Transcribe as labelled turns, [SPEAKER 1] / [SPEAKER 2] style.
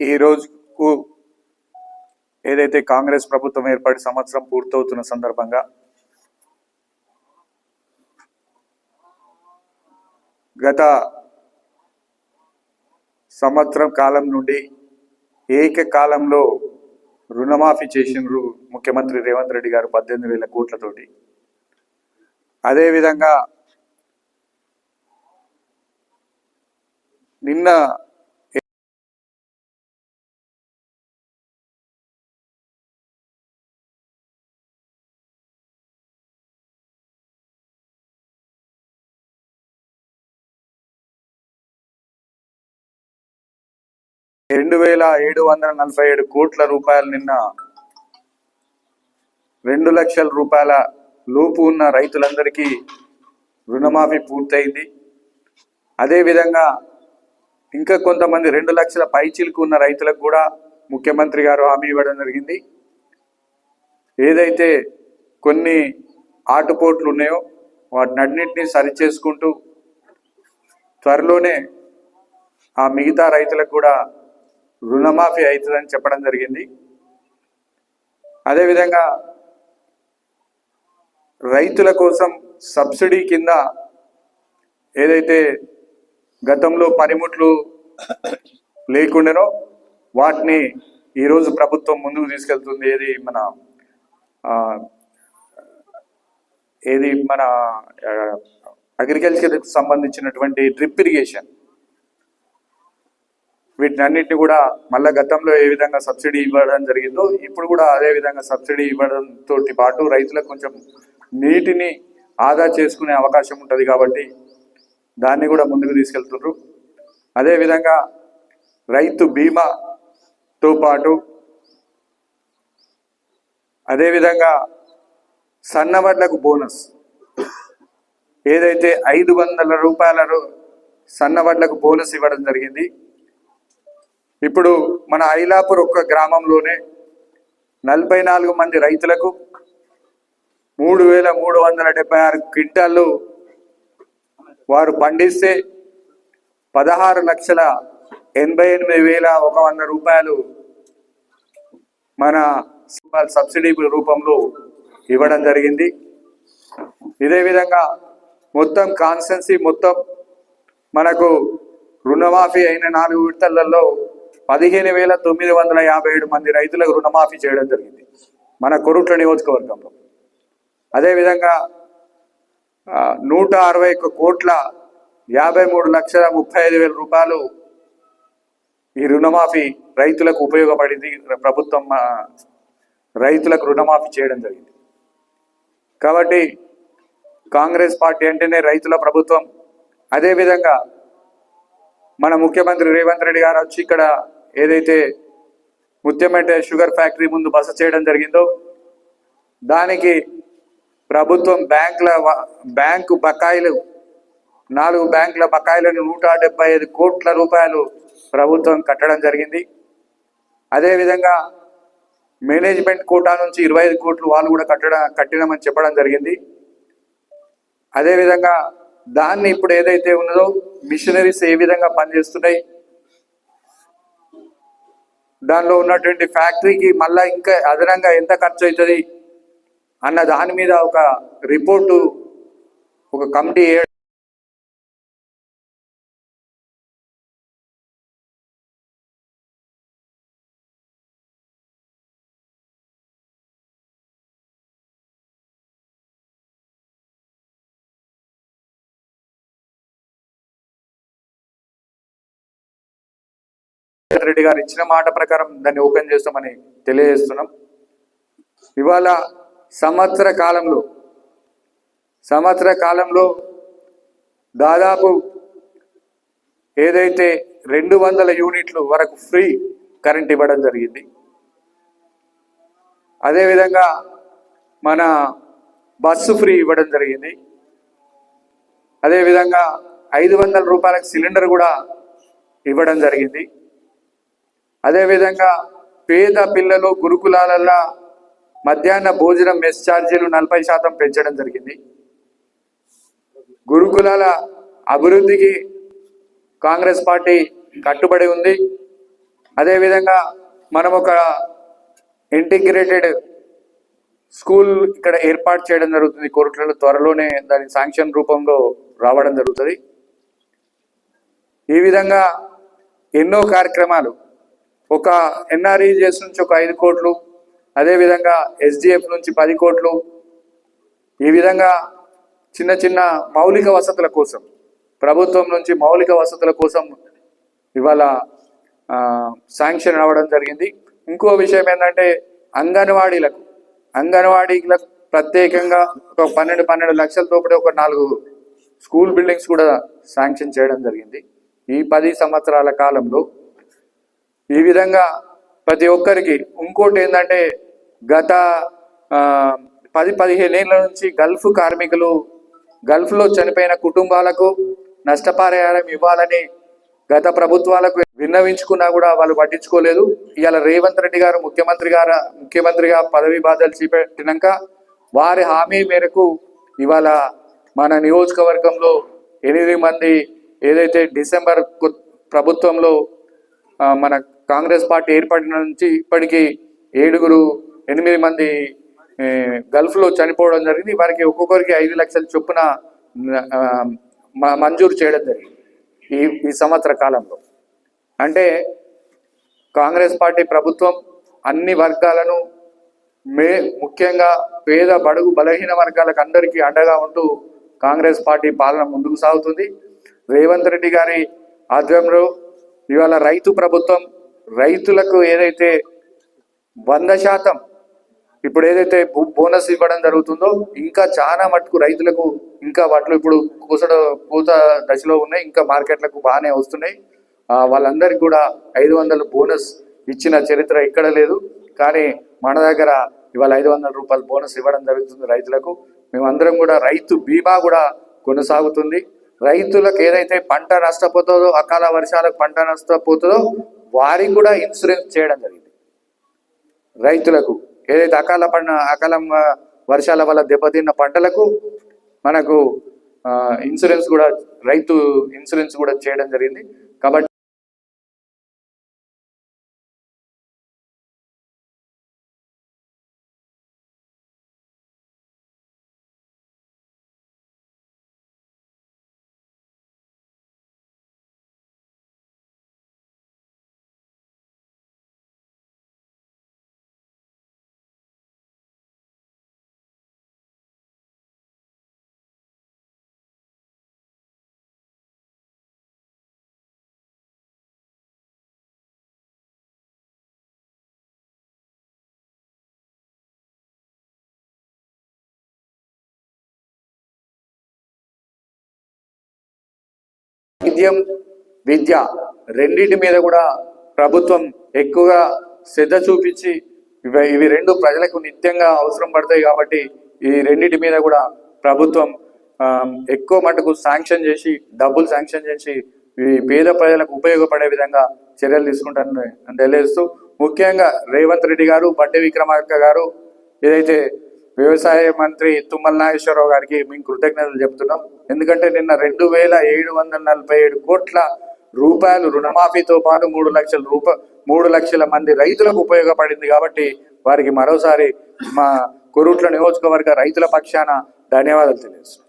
[SPEAKER 1] ఈ రోజుకు ఏదైతే కాంగ్రెస్ ప్రభుత్వం ఏర్పడి సంవత్సరం పూర్తవుతున్న సందర్భంగా గత సంవత్సరం కాలం నుండి ఏకకాలంలో రుణమాఫీ చేసినారు ముఖ్యమంత్రి రేవంత్ రెడ్డి గారు పద్దెనిమిది వేల కోట్లతోటి. అదేవిధంగా నిన్న రెండు వేల ఏడు వందల నలభై ఏడు కోట్ల రూపాయలు నిన్న రెండు లక్షల రూపాయల లోపు ఉన్న రైతులందరికీ రుణమాఫీ పూర్తయింది. అదేవిధంగా ఇంకా కొంతమంది రెండు లక్షల పైచీలకు ఉన్న రైతులకు కూడా ముఖ్యమంత్రి గారు హామీ ఇవ్వడం జరిగింది. ఏదైతే కొన్ని ఆటుపోట్లు ఉన్నాయో వాటిని అన్నింటినీ సరిచేసుకుంటూ త్వరలోనే ఆ మిగతా రైతులకు కూడా రుణమాఫీ అవుతుందని చెప్పడం జరిగింది. అదేవిధంగా రైతుల కోసం సబ్సిడీ కింద ఏదైతే గతంలో పనిముట్లు లేకుండానో వాటిని ఈరోజు ప్రభుత్వం ముందుకు తీసుకెళ్తుంది. ఏది మన ఏది మన అగ్రికల్చర్కి సంబంధించినటువంటి డ్రిప్ ఇరిగేషన్. వీటిని కూడా మళ్ళా గతంలో ఏ విధంగా సబ్సిడీ ఇవ్వడం జరిగిందో ఇప్పుడు కూడా అదే విధంగా సబ్సిడీ ఇవ్వడంతో పాటు రైతులకు కొంచెం నీటిని ఆదా చేసుకునే అవకాశం ఉంటుంది కాబట్టి దాన్ని కూడా ముందుకు తీసుకెళ్తున్నారు అదేవిధంగా రైతు బీమాతో పాటు అదేవిధంగా సన్నవడ్లకు బోనస్. ఏదైతే ఐదు వందల రూపాయల సన్నవడ్లకు బోనస్ ఇవ్వడం జరిగింది ఇప్పుడు మన ఐలాపూర్ ఒక్క గ్రామంలోనే నలభై నాలుగు మంది రైతులకు మూడు వేల మూడు వందల డెబ్బై ఆరు క్వింటాళ్ళు వారు పండిస్తే పదహారు లక్షల ఎనభై ఎనిమిది వేల ఒక వంద రూపాయలు మన సబ్సిడీ రూపంలో ఇవ్వడం జరిగింది. ఇదే విధంగా మొత్తం కాన్స్టెన్సీ మొత్తం మనకు రుణమాఫీ అయిన నాలుగు విడతలలో పదిహేను వేల తొమ్మిది వందల యాభై ఏడు మంది రైతులకు రుణమాఫీ చేయడం జరిగింది. మన కొరుట్ల నియోజకవర్గంలో. అదేవిధంగా నూట అరవై ఒక్క కోట్ల యాభై మూడు లక్షల ముప్పై ఐదు వేల రూపాయలు ఈ రుణమాఫీ రైతులకు ఉపయోగపడింది. ప్రభుత్వం రైతులకు రుణమాఫీ చేయడం జరిగింది. కాబట్టి కాంగ్రెస్ పార్టీ అంటేనే రైతుల ప్రభుత్వం. అదేవిధంగా మన ముఖ్యమంత్రి రేవంత్ రెడ్డి గారు వచ్చి ఇక్కడ ఏదైతే ముత్యమెట్ట షుగర్ ఫ్యాక్టరీ ముందు బస చేయడం జరిగిందో దానికి ప్రభుత్వం బ్యాంకుల బ్యాంకు బకాయిలు నాలుగు బ్యాంకుల బకాయిలను నూట డెబ్బై ఐదు కోట్ల రూపాయలు ప్రభుత్వం కట్టడం జరిగింది. అదేవిధంగా మేనేజ్మెంట్ కోటా నుంచి ఇరవై ఐదు కోట్లు వాళ్ళు కూడా కట్టడం కట్టినామని చెప్పడం జరిగింది. అదేవిధంగా దాన్ని ఇప్పుడు ఏదైతే ఉన్నదో మిషనరీస్ ఏ విధంగా పనిచేస్తున్నాయి దానిలో ఉన్నటువంటి ఫ్యాక్టరీకి మళ్ళా ఇంకా అదనంగా ఎంత ఖర్చు అవుతుంది? అన్న దాని మీద ఒక రిపోర్టు ఒక కమిటీ ఏ- రెడ్డి గారు ఇచ్చిన మాట ప్రకారం దాన్ని ఓపెన్ చేస్తామని తెలియజేస్తున్నాం. ఇవాళ సంవత్సర కాలంలో సంవత్సర కాలంలో దాదాపు ఏదైతే రెండు వందల యూనిట్లు వరకు ఫ్రీ కరెంట్ ఇవ్వడం జరిగింది. అదేవిధంగా మన బస్సు ఫ్రీ ఇవ్వడం జరిగింది. అదేవిధంగా ఐదు వందల రూపాయలకు సిలిండర్ కూడా ఇవ్వడం జరిగింది. అదేవిధంగా పేద పిల్లలు గురుకులాలల్లో మధ్యాహ్న భోజనం మెస్ ఛార్జీలు నలభై శాతం పెంచడం జరిగింది. గురుకులాల అభివృద్ధికి కాంగ్రెస్ పార్టీ కట్టుబడి ఉంది. అదేవిధంగా మనం ఒక ఇంటిగ్రేటెడ్ స్కూల్ ఇక్కడ ఏర్పాటు చేయడం జరుగుతుంది. కోర్టులలో త్వరలోనే దాని శాంక్షన్ రూపంలో రావడం జరుగుతుంది. ఈ విధంగా ఎన్నో కార్యక్రమాలు ఒక ఎన్ఆర్ఈజిఎస్ నుంచి ఒక ఐదు కోట్లు అదేవిధంగా ఎస్డిఎఫ్ నుంచి పది కోట్లు. ఈ విధంగా చిన్న చిన్న మౌలిక వసతుల కోసం ప్రభుత్వం నుంచి మౌలిక వసతుల కోసం ఇవాళ శాంక్షన్ అవ్వడం జరిగింది. ఇంకో విషయం ఏంటంటే అంగన్వాడీలకు అంగన్వాడీలకు ప్రత్యేకంగా ఒక పన్నెండు పన్నెండు లక్షలతో పాటు ఒక నాలుగు స్కూల్ బిల్డింగ్స్ కూడా శాంక్షన్ చేయడం జరిగింది. ఈ పది సంవత్సరాల కాలంలో ఈ విధంగా ప్రతి ఒక్కరికి ఇంకోటి ఏంటంటే గత పది పదిహేను ఏళ్ళ నుంచి గల్ఫ్ కార్మికులు గల్ఫ్లో చనిపోయిన కుటుంబాలకు నష్టపరిహారం ఇవ్వాలని గత ప్రభుత్వాలకు విన్నవించుకున్నా కూడా వాళ్ళు పట్టించుకోలేదు. ఇవాళ రేవంత్ రెడ్డి గారు ముఖ్యమంత్రి గారు ముఖ్యమంత్రిగా పదవి బాధలు చేపట్టినాక వారి హామీ మేరకు ఇవాళ మన నియోజకవర్గంలో ఎనిమిది మంది ఏదైతే డిసెంబర్ ప్రభుత్వంలో మన కాంగ్రెస్ పార్టీ ఏర్పడిన నుంచి ఇప్పటికీ ఏడుగురు ఎనిమిది మంది గల్ఫ్లో చనిపోవడం జరిగింది. వారికి ఒక్కొక్కరికి ఐదు లక్షల చొప్పున మ- మంజూరు చేయడం జరిగింది ఈ ఈ సంవత్సర కాలంలో. అంటే కాంగ్రెస్ పార్టీ ప్రభుత్వం అన్ని వర్గాలను మే ముఖ్యంగా పేద బడుగు బలహీన వర్గాలకు అందరికీ అండగా ఉంటూ కాంగ్రెస్ పార్టీ పాలన ముందుకు సాగుతుంది. రేవంత్ రెడ్డి గారి ఆధ్వర్యంలో ఇవాళ రైతు ప్రభుత్వం రైతులకు ఏదైతే వంద శాతం ఇప్పుడు ఏదైతే బో- బోనస్ ఇవ్వడం జరుగుతుందో ఇంకా చాలా మటుకు రైతులకు ఇంకా వాటిలో ఇప్పుడు కూసడ పూత దశలో ఉన్నాయి ఇంకా మార్కెట్లకు బాగానే వస్తున్నాయి. వాళ్ళందరికీ కూడా ఐదు వందల బోనస్ ఇచ్చిన చరిత్ర ఇక్కడ లేదు. కానీ మన దగ్గర ఇవాళ ఐదు వందల రూపాయలు బోనస్ ఇవ్వడం జరుగుతుంది రైతులకు. మేమందరం కూడా రైతు బీమా కూడా కొనసాగుతుంది. రైతులకు ఏదైతే పంట నష్టపోతుందో అకాల వర్షాలకు పంట నష్టపోతుందో వారికి కూడా ఇన్సూరెన్స్ చేయడం జరిగింది. రైతులకు ఏదైతే అకాల పంట అకాలం వర్షాల వల్ల దెబ్బతిన్న పంటలకు మనకు ఆ, ఇన్సూరెన్స్ కూడా రైతు ఇన్సూరెన్స్ కూడా చేయడం జరిగింది. కాబట్టి వైద్యం విద్య రెండింటి మీద కూడా ప్రభుత్వం ఎక్కువగా శ్రద్ధ చూపించి ఇవి ఇవి రెండు ప్రజలకు నిత్యంగా అవసరం పడతాయి కాబట్టి ఈ రెండింటి మీద కూడా ప్రభుత్వం ఎక్కువ మటుకు శాంక్షన్ చేసి డబ్బులు శాంక్షన్ చేసి ఈ పేద ప్రజలకు ఉపయోగపడే విధంగా చర్యలు తీసుకుంటానని తెలియజేస్తూ ముఖ్యంగా రేవంత్ రెడ్డి గారు బట్టి విక్రమార్క గారు ఏదైతే వ్యవసాయ మంత్రి తుమ్మల నాగేశ్వరరావు గారికి మేము కృతజ్ఞతలు చెప్తున్నాం. ఎందుకంటే నిన్న రెండు వేల ఏడు వందల నలభై ఏడు కోట్ల రూపాయలు రుణమాఫీతో పాటు మూడు లక్షల రూప మూడు లక్షల మంది రైతులకు ఉపయోగపడింది కాబట్టి వారికి మరోసారి మా కొరుట్ల నియోజకవర్గ రైతుల పక్షాన ధన్యవాదాలు తెలియజేస్తున్నాం.